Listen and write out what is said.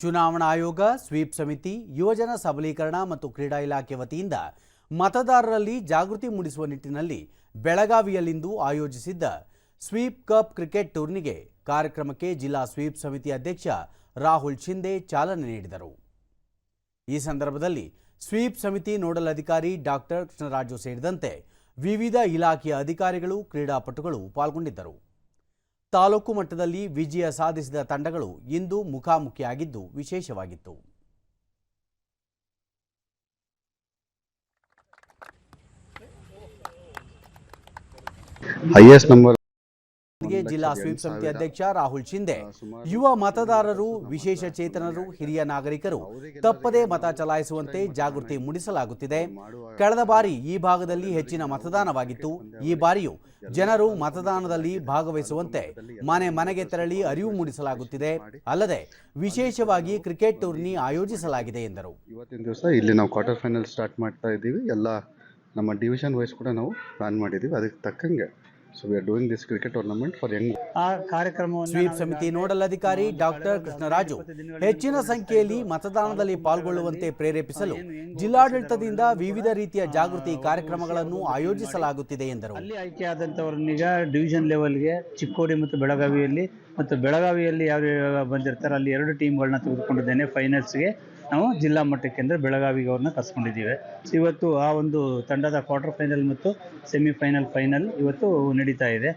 ಚುನಾವಣಾ ಆಯೋಗ, ಸ್ವೀಪ್ ಸಮಿತಿ, ಯುವಜನ ಸಬಲೀಕರಣ ಮತ್ತು ಕ್ರೀಡಾ ಇಲಾಖೆ ವತಿಯಿಂದ ಮತದಾರರಲ್ಲಿ ಜಾಗೃತಿ ಮೂಡಿಸುವ ನಿಟ್ಟಿನಲ್ಲಿ ಬೆಳಗಾವಿಯಲ್ಲಿಂದು ಆಯೋಜಿಸಿದ್ದ ಸ್ವೀಪ್ ಕಪ್ ಕ್ರಿಕೆಟ್ ಟೂರ್ನಿಗೆ ಕಾರ್ಯಕ್ರಮಕ್ಕೆ ಜಿಲ್ಲಾ ಸ್ವೀಪ್ ಸಮಿತಿ ಅಧ್ಯಕ್ಷ ರಾಹುಲ್ ಶಿಂದೆ ಚಾಲನೆ ನೀಡಿದರು. ಈ ಸಂದರ್ಭದಲ್ಲಿ ಸ್ವೀಪ್ ಸಮಿತಿ ನೋಡಲ್ ಅಧಿಕಾರಿ ಡಾಕ್ಟರ್ ಕೃಷ್ಣರಾಜು ಸೇರಿದಂತೆ ವಿವಿಧ ಇಲಾಖೆಯ ಅಧಿಕಾರಿಗಳು, ಕ್ರೀಡಾಪಟುಗಳು ಪಾಲ್ಗೊಂಡಿದ್ದರು. ತಾಲೂಕು ಮಟ್ಟದಲ್ಲಿ ವಿಜಯ ಸಾಧಿಸಿದ ತಂಡಗಳು ಇಂದು ಮುಖಾಮುಖಿಯಾಗಿದ್ದು ವಿಶೇಷವಾಗಿತ್ತು. ಹೈಯೆಸ್ಟ್ ನಂಬರ್ ಜಿಲ್ಲಾ ಸ್ವೀಪ್ ಸಮಿತಿ ಅಧ್ಯಕ್ಷ ರಾಹುಲ್ ಶಿಂದೆ ಯುವ ಮತದಾರರು ವಿಶೇಷ ಚೇತನರು ಹಿರಿಯ ನಾಗರಿಕರು ತಪ್ಪದೇ ಮತ ಚಲಾಯಿಸುವಂತೆ ಜಾಗೃತಿ ಮೂಡಿಸಲಾಗುತ್ತಿದೆ. ಕಳೆದ ಬಾರಿ ಈ ಭಾಗದಲ್ಲಿ ಹೆಚ್ಚಿನ ಮತದಾನವಾಗಿತ್ತು. ಈ ಬಾರಿಯೂ ಜನರು ಮತದಾನದಲ್ಲಿ ಭಾಗವಹಿಸುವಂತೆ ಮನೆ ಮನೆಗೆ ತೆರಳಿ ಅರಿವು ಮೂಡಿಸಲಾಗುತ್ತಿದೆ. ಅಲ್ಲದೆ ವಿಶೇಷವಾಗಿ ಕ್ರಿಕೆಟ್ ಟೂರ್ನಿ ಆಯೋಜಿಸಲಾಗಿದೆ ಎಂದರು. ಇವತ್ತಿನ ದಿವಸ ಇಲ್ಲಿ ನಾವು ಕ್ವಾರ್ಟರ್ ಫೈನಲ್ ಸ್ಟಾರ್ಟ್ ಮಾಡ್ತಾ ಇದ್ದೀವಿ. ಎಲ್ಲ ನಮ್ಮ ಡಿವಿಷನ್ ವೈಸ್ ಕೂಡ ನಾವು ಪ್ಲಾನ್ ಮಾಡಿದ್ದೀವಿ. ಅದಕ್ಕೆ ತಕ್ಕಂಗೆ so we are doing this cricket tournament for young ಆ ಕಾರ್ಯಕ್ರಮ ಸ್ವೀಪ್ ಸಮಿತಿ ನೋಡಲ್ ಅಧಿಕಾರಿ ಡಾಕ್ಟರ್ ಕೃಷ್ಣರಾಜು ಹೆಚ್ಚಿನ ಸಂಖ್ಯೆಯಲ್ಲಿ ಮತದಾನದಲ್ಲಿ ಪಾಲ್ಗೊಳ್ಳುವಂತೆ ಪ್ರೇರೇಪಿಸಲು ಜಿಲ್ಲಾಡಳಿತದಿಂದ ವಿವಿಧ ರೀತಿಯ ಜಾಗೃತಿ ಕಾರ್ಯಕ್ರಮಗಳನ್ನು ಆಯೋಜಿಸಲಾಗುತ್ತಿದೆ ಎಂದರು. ಅಲ್ಲಿ ಆಯ್ಕೆಯಾದಂಥವ್ರನ್ನೀಗ ಡಿವಿಷನ್ ಲೆವೆಲ್ಗೆ ಚಿಕ್ಕೋಡಿ ಮತ್ತು ಬೆಳಗಾವಿಯಲ್ಲಿ ಮತ್ತು ಬೆಳಗಾವಿಯಲ್ಲಿ ಯಾರು ಯಾವ ಬಂದಿರ್ತಾರೆ ಅಲ್ಲಿ ಎರಡು ಟೀಮ್ಗಳನ್ನ ತೆಗೆದುಕೊಂಡಿದ್ದೇನೆ ಫೈನಲ್ಸ್ಗೆ. ನಾವು ಜಿಲ್ಲಾ ಮಟ್ಟಕ್ಕೆ ಅಂದರೆ ಬೆಳಗಾವಿಗೆ ಅವ್ರನ್ನ ಕರ್ಸ್ಕೊಂಡಿದ್ದೀವಿ. ಇವತ್ತು ಆ ಒಂದು ತಂಡದ ಕ್ವಾರ್ಟರ್ ಫೈನಲ್ ಮತ್ತು ಸೆಮಿಫೈನಲ್ ಫೈನಲ್ ಇವತ್ತು ನಡೀತಾ ಇದೆ.